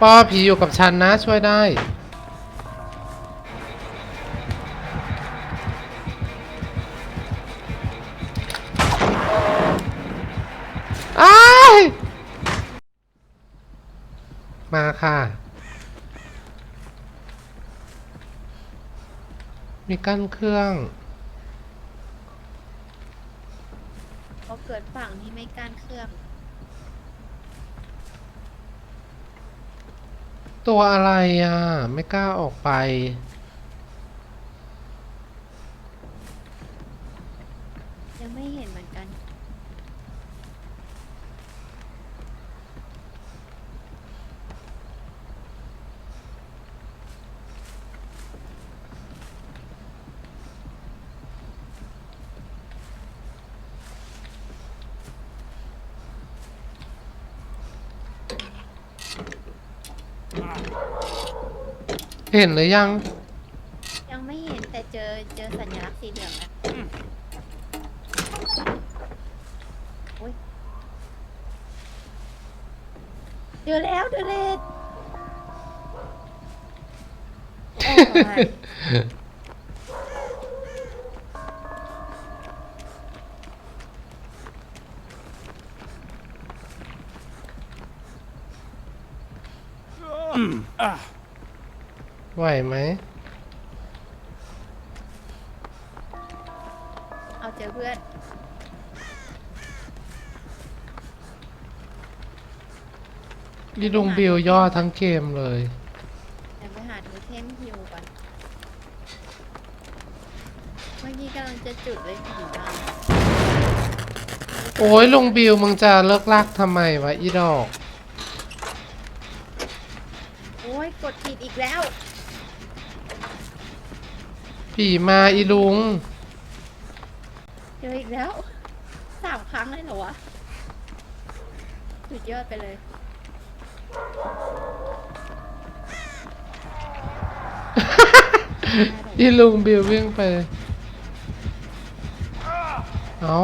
ปอผีอยู่กับฉันนะช่วยได้ อ้ายมาค่ะ มีกั้นเครื่อง เขาเกิดฝั่งที่ไม่กั้นเครื่อง ตัวอะไรอะ ไม่กล้าออกไป ยังไม่เห็นเหมือนกัน เห็นหรือยัง ยังไม่เห็นแต่เจอเจอสัญลักษณ์สีเหลืองแล้วโอ๊ยเจอแล้วเดเลดโอ้ย ไหวไหม เอาเจอเพื่อน นี่ลุงบิวย่อทั้งเกมเลย เดี๋ยวไปหาทูเทมฮิวก่อน เมื่อกี้กำลังจะจุดเลยผีบ้างโอ้ยลุงบิวมึงจะเลิกลากทำไมวะอีดอก โอ้ยกดผิดอีกแล้ว ผีมาอีลุง เจออีกแล้วสามครั้งเลยเหรอวะสุดยอดไปเลย อีลุงบิววิ่งไป เอา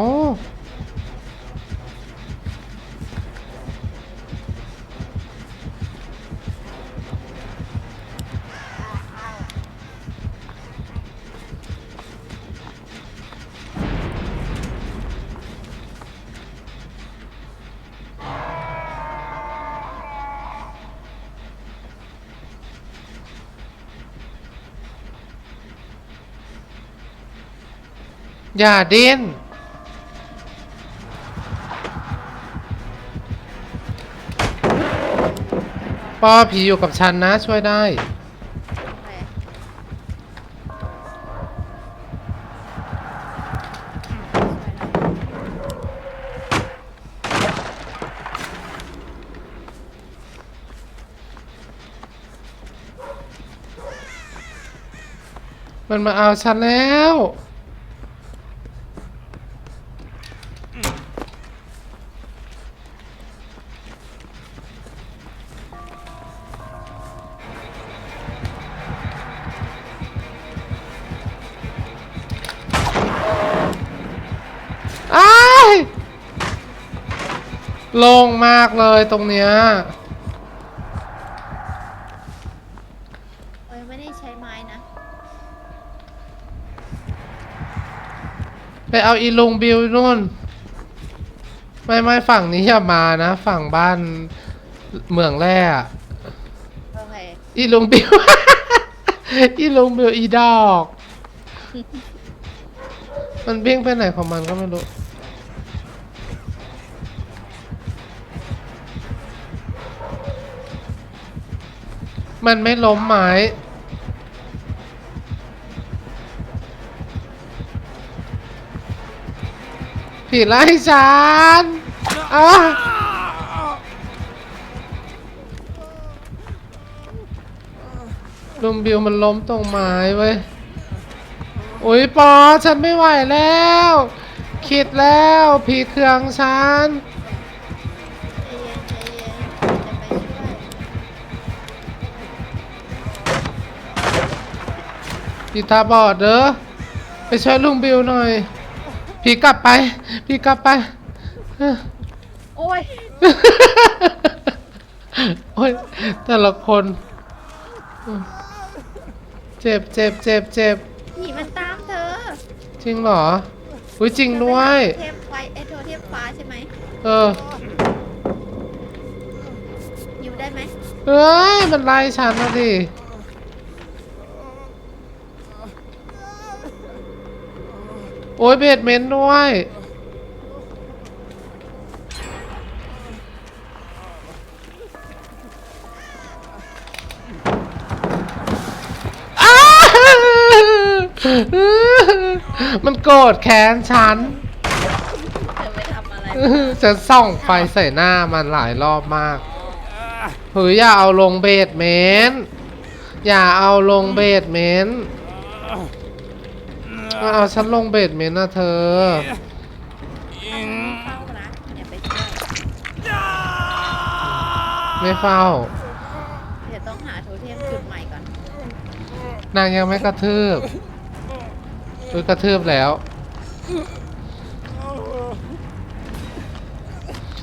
อย่าดิ้นปอผีอยู่กับฉันนะช่วยได้ มันมาเอาฉันแล้ว โล่งมากเลยตรงเนี้ยโอ้ยไม่ได้ใช้ไม้นะ ไปเอาอีลุงบิวนู่น ไม่ไม่ฝั่งนี้อย่ามานะ ฝั่งบ้านเมืองแร่อะโอเค อีลุงบิว อีลุงบิวอีดอก มันเบี้ยงไปไหนของมันก็ไม่รู้ มันไม่ล้มไม้ผีไล่ฉันอ้าลุงบิวมันล้มตรงไม้เว้ยโอ้ยปอฉันไม่ไหวแล้ว คิดแล้วผีเครื่องฉัน ผีตาบอดเด้อไปช่วยลุงบิวหน่อยผีกลับไปผีกลับไป โอ้ย โอ้ย แต่ละคนอืมเจ็บเจ็บเจ็บเจ็บผีมันตามเธอจริงเหรอ อุ้ยจริงด้วย เทพไฟไอโทเทพฟ้าใช่ไหมเออยิวได้ไหมเอ้ย มันไล่ฉันนะดิ โอ้ยเบดเมนต์ด้วยอ้ามันโกรธแค้นฉัน เธอไปทำอะไรฉันส่องไฟใส่หน้ามันหลายรอบมากเฮ้ยอย่าเอาลงเบดเมนต์อย่าเอาลงเบดเมนต์ มาเอาฉันลงเบดเมนต์นะเธอเข้านะอย่าไปช่วยไม่เฝ้า เดี๋ยวต้องหาโทเทมจุดใหม่ก่อนนางยังไม่กระทืบอุ้ยกระทืบแล้ว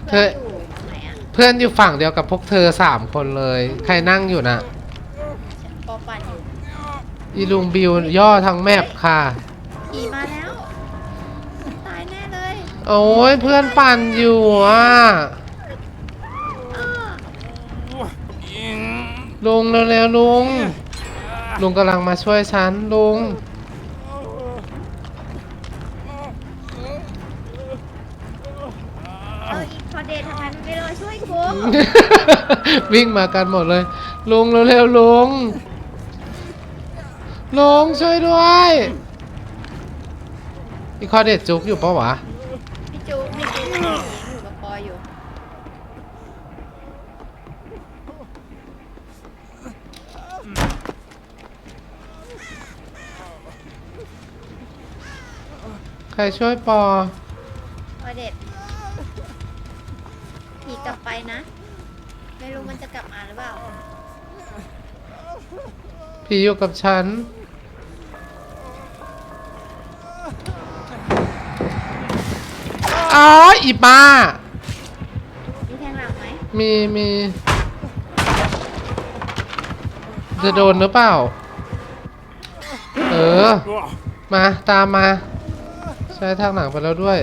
เธออยู่ไหนอะเพื่อนอยู่ฝั่งเดียวกับพวกเธอสามคนเลย ใครนั่งอยู่นะฉันปอปันอยู่อีลุงบิวย่อทั้งแมปค่ะ ผีมาแล้วมันตายแน่เลยโอ้ยเพื่อนปั่นอยู่อะอ้อลุงเร็วๆลุง ลุงกำลังมาช่วยฉันลุง เอออีพอเดททำไมมันไม่รอช่วยกูวิ่งมากันหมดเลย ลุงเร็วๆลุงลุงช่วยด้วย อีคอเด็ดจุกอยู่ปะวะพี่จูพี่จูหนีอยู่กับปออยู่ ใครช่วยปอพอเดทผีกลับไปนะ ไม่รู้มันจะกลับมาหรือเปล่าผีอยู่กับฉัน อ๋ออีป้า มีแทงหลังไหมมีมีจะโดนหรือเปล่า เออ มาตามมา ใช้ทางหนังไปแล้วด้วย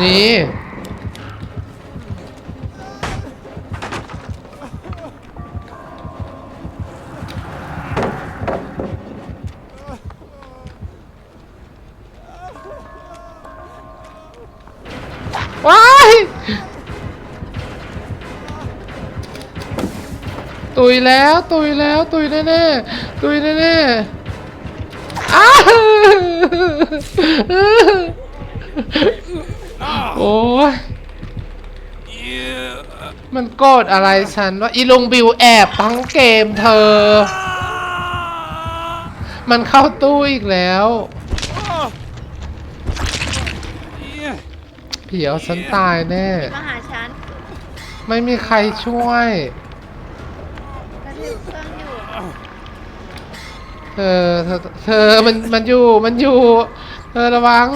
นี่ ว้ายตุยแล้วตุยแล้วตุยแน่ๆตุยแน่ๆอ้าวโอ้ยมันโกรธอะไรฉันว่าอีลุงบิวแอบทั้งเกมเธอ มันเข้าตู้อีกแล้ว เผียวฉันตายแน่ มาหาฉันไม่มีใครช่วย กระทืบเครื่องอยู่เธอเธอเธอมันมันอยู่มันอยู่ เธอระวัง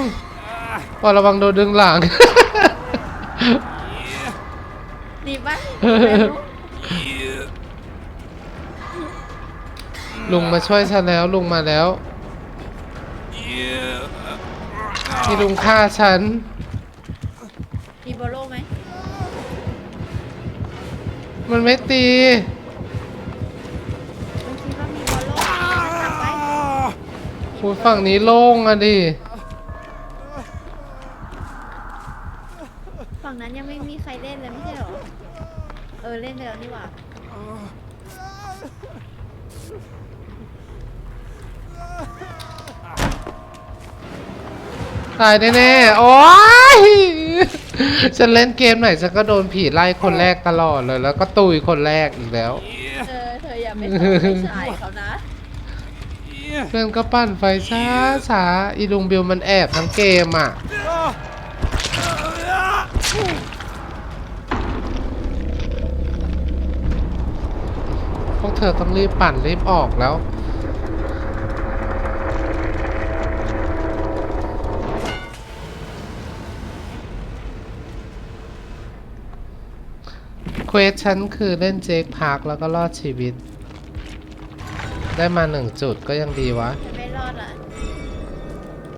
พอระวังโดนดึงหลัง หนีปะลุงมาช่วยฉันแล้วลุงมาแล้วนี่ลุงฆ่าฉัน มีโบโลไหมมันไม่ตีคุณคิดว่ามีโบโลมันจับไว้คูฝั่งนี้โล่งอะดิ ฝั่งนั้นยังไม่มีใครเล่นเลยไม่ใช่เหรอ เออเล่นไปแล้วนี่หว่าตายแน่ๆ โอ๊ย ฉันเล่นเกมไหนฉันก็โดนผีไล่คนแรกตลอดเลย แล้วก็ตุยคนแรกอีกแล้วเออเธออย่าไปทำไม่ใช่เขานะ เพื่อนก็ปั้นไฟช้าช้าอีลุงบิวมันแอบทั้งเกมอะโอวกเธอต้องรีบปั่นรีบออกแล้ว ควสฉันคือเล่นเจคพาร์คแล้วก็รอดชีวิต ได้มาหนึ่งจุดก็ยังดีวะ